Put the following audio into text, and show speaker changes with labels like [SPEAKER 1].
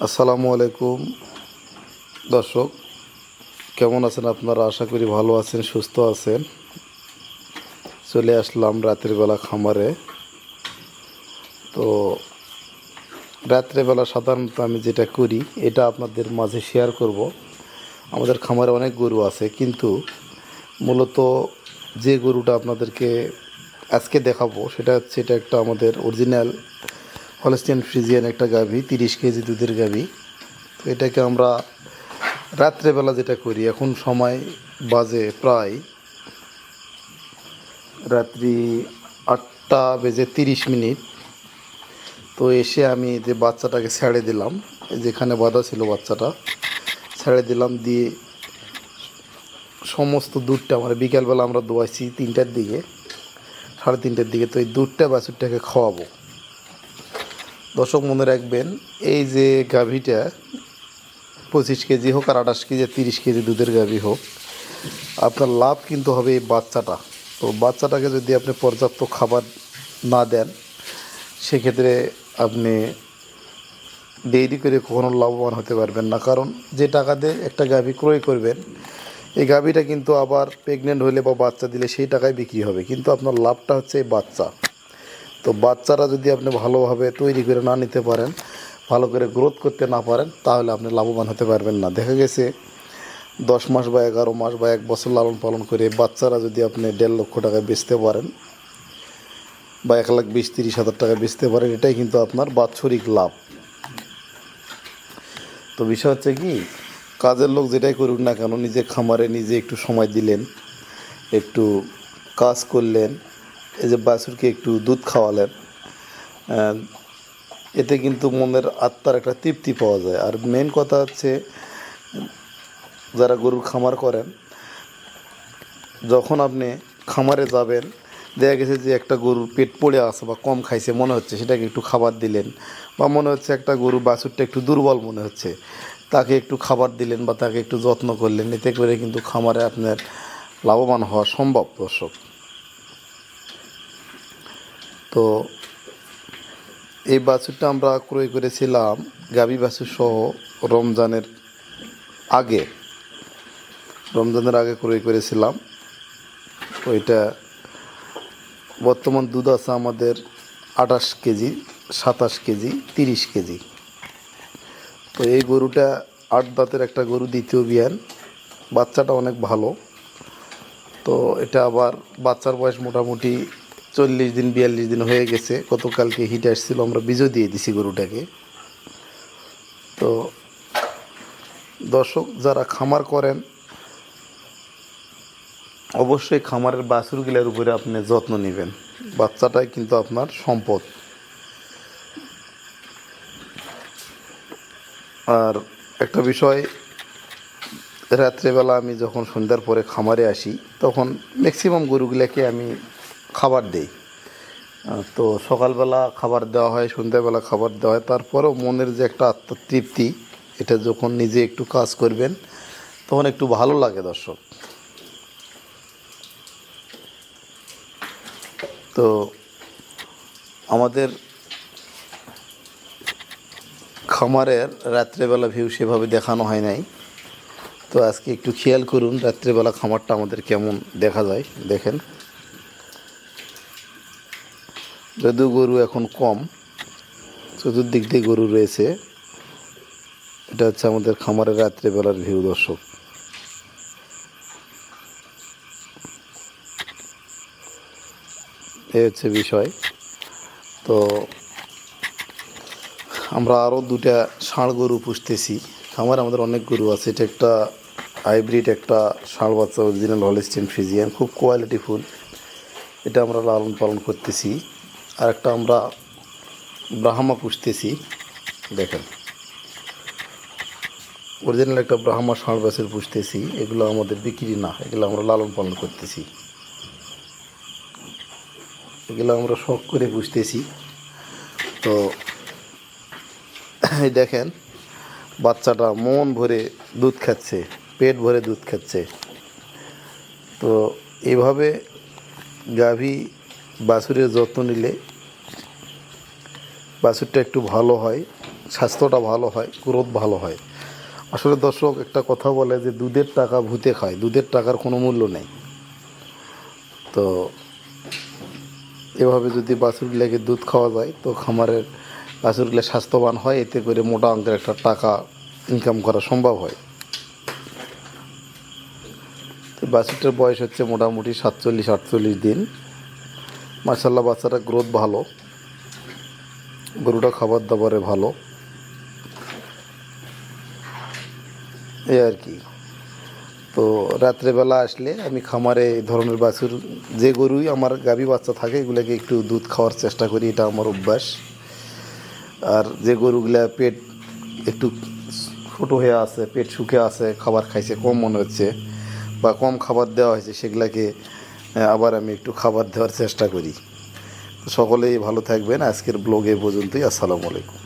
[SPEAKER 1] আসসালামু আলাইকুম। দর্শক, কেমন আছেন আপনারা? আশা করি ভালো আছেন, সুস্থ আছেন। চলে আসলাম রাতের বেলা খামারে। তো রাত্রেবেলা সাধারণত আমি যেটা করি, এটা আপনাদের মাঝে শেয়ার করব। আমাদের খামারে অনেক গরু আছে, কিন্তু মূলত যে গরুটা আপনাদেরকে আজকে দেখাবো, সেটা হচ্ছে, এটা একটা আমাদের অরিজিনাল হলস্টিয়ান ফ্রিজিয়ান একটা গাভি, তিরিশ কেজি দুধের গাভি। তো এটাকে আমরা রাত্রেবেলা যেটা করি, এখন সময় বাজে প্রায় রাত্রি আটটা বেজে তিরিশ মিনিট। তো এসে আমি যে বাচ্চাটাকে ছেড়ে দিলাম যেখানে বাঁধা ছিল বাচ্চাটা, ছেড়ে দিলাম দিয়ে সমস্ত দুধটা আমার বিকালবেলা আমরা দোয়াইছি তিনটার দিকে, সাড়ে তিনটার দিকে। তো এই দুধটা বাছুরটাকে খাওয়াবো। দর্শক মনে রাখবেন, এই যে গাভীটা পঁচিশ কেজি হোক আর আঠাশ কেজি, তিরিশ কেজি দুধের গাভী হোক, আপনার লাভ কিন্তু হবে এই বাচ্চাটা। তো বাচ্চাটাকে যদি আপনি পর্যাপ্ত খাবার না দেন, সেক্ষেত্রে আপনি দেরি করে কখনো লাভবান হতে পারবেন না। কারণ যে টাকা দিয়ে একটা গাভী ক্রয় করবেন, এই গাভীটা কিন্তু আবার প্রেগনেন্ট হলে বা বাচ্চা দিলে সেই টাকায় বিক্রি হবে। কিন্তু আপনার লাভটা হচ্ছে এই বাচ্চা। তো বাচ্চারা যদি আপনি ভালোভাবে তৈরি করে না নিতে পারেন, ভালো করে গ্রোথ করতে না পারেন, তাহলে আপনি লাভবান হতে পারবেন না। দেখা গেছে, দশ মাস বা এগারো মাস বা এক বছর লালন পালন করে বাচ্চারা যদি আপনি দেড় লক্ষ টাকায় বেচতে পারেন বা এক লাখ বিশ, তিরিশ হাজার টাকা বেচতে পারেন, এটাই কিন্তু আপনার বাৎসরিক লাভ। তো বিষয় হচ্ছে কি, কাজের লোক যেটাই করুক না কেন, নিজে খামারে নিজে একটু সময় দিলেন, একটু কাজ করলেন এই যে বাছুরকে একটু দুধ খাওয়ালেন এতে কিন্তু মনের আত্মার একটা তৃপ্তি পাওয়া যায়। আর মেন কথা হচ্ছে, যারা গরুর খামার করেন, যখন আপনি খামারে যাবেন, দেখা গেছে যে একটা গরুর পেট পড়ে আছে বা কম খাইছে মনে হচ্ছে, সেটাকে একটু খাবার দিলেন, বা মনে হচ্ছে একটা গরু বাছুরটা একটু দুর্বল মনে হচ্ছে, তাকে একটু খাবার দিলেন বা তাকে একটু যত্ন করলেন, এতে করে কিন্তু খামারে আপনার লাভবান হওয়া সম্ভব, দর্শক। তো এই বাছুরটা আমরা ক্রয় করেছিলাম গাবি বাছুর সহ রমজানের আগে। রমজানের আগে ক্রয় করেছিলাম। এটা বর্তমান দুধ আছে আমাদের আঠাশ কেজি, সাতাশ কেজি, তিরিশ কেজি। তো এই গরুটা আট দাঁতের একটা গরু, দ্বিতীয় বিয়ান। বাচ্চাটা অনেক ভালো। তো এটা আবার বাচ্চার বয়স মোটামুটি চল্লিশ দিন, বিয়াল্লিশ দিন হয়ে গেছে। গতকালকে হিট আসছিল, আমরা বীজও দিয়ে দিছি গরুটাকে। তো দর্শক, যারা খামার করেন, অবশ্যই খামারের বাছুরগুলোর উপরে আপনি যত্ন নেবেন। বাচ্চাটাই কিন্তু আপনার সম্পদ। আর একটা বিষয়, রাত্রেবেলা আমি যখন সন্ধ্যার পরে খামারে আসি, তখন ম্যাক্সিমাম গরুগুলোকে আমি খাবার দেই। তো সকালবেলা খাবার দেওয়া হয়, সন্ধ্যাবেলা খাবার দেওয়া হয়। তারপরেও মনের যে একটা আত্মতৃপ্তি, এটা যখন নিজে একটু কাজ করবেন, তখন একটু ভালো লাগে দর্শক। তো আমাদের খামারের রাত্রেবেলা ভিউ সেভাবে দেখানো হয় নাই। তো আজকে একটু খেয়াল করুন, রাত্রেবেলা খামারটা আমাদের কেমন দেখা যায়, দেখেন। যদিও গরু এখন কম, চতুর্দিক দিয়ে গরু রয়েছে। এটা হচ্ছে আমাদের খামারের রাত্রেবেলার ভিউ দর্শক। এই হচ্ছে বিষয়। তো আমরা আরও দুটা ষাঁড় গরু পুষতেছি। খামারে আমাদের অনেক গরু আছে। এটা একটা হাইব্রিড একটা ষাঁড় বাচ্চা অরিজিনাল হলিস্টিন ফ্রিজিয়ান খুব কোয়ালিটিফুল এটা আমরা লালন পালন করতেছি। আর একটা আমরা ব্রাহ্মা পুষতেছি, দেখেন। অরিজিনাল একটা ব্রাহ্মা ষাঁড় বাছুর পুষতেছি, এগুলো আমাদের বিক্রি না, এগুলো আমরা লালন পালন করতেছি। এগুলো আমরা শখ করে পুষতেছি। তো, এই দেখেন, বাচ্চাটা মন ভরে দুধ খাচ্ছে, পেট ভরে দুধ খাচ্ছে। তো, এভাবে গাভী বাছুরের যত্ন নিলে বাছুরটা একটু ভালো হয়, স্বাস্থ্যটা ভালো হয়, গ্রোথ ভালো হয়। আসলে দর্শক, একটা কথা বলে যে দুধের টাকা ভূতে খায়, দুধের টাকার কোনো মূল্য নেই। তো এভাবে যদি বাছুরগুলোকে দুধ খাওয়া যায়, তো খামারের বাছুরগুলো স্বাস্থ্যবান হয়, এতে করে মোটা অঙ্কের একটা টাকা ইনকাম করা সম্ভব হয়। তো বাছুরটার বয়স হচ্ছে মোটামুটি সাতচল্লিশ, আটচল্লিশ দিন। মার্শাল্লাহ বাচ্চাটা গ্রোথ ভালো। গরুটা খাবার দাবারে ভালো। এই আর কি। তো রাত্রেবেলা আসলে আমি খামারে এই ধরনের বাছুর, যে গরুই আমার গাভী বাচ্চা থাকে, এগুলোকে একটু দুধ খাওয়ার চেষ্টা করি, এটা আমার অভ্যাস। আর যে গরুগুলা পেট একটু ছোটো হয়ে আছে, পেট শুকে আছে, খাবার খাইছে, কম মনে হচ্ছে, বা কম খাবার দেওয়া হয়েছে, সেগুলাকে আবার আমি একটু খাবার দেওয়ার চেষ্টা করি। সকলেই ভালো থাকবেন। আজকের ব্লগে পর্যন্তই। আসসালামু আলাইকুম।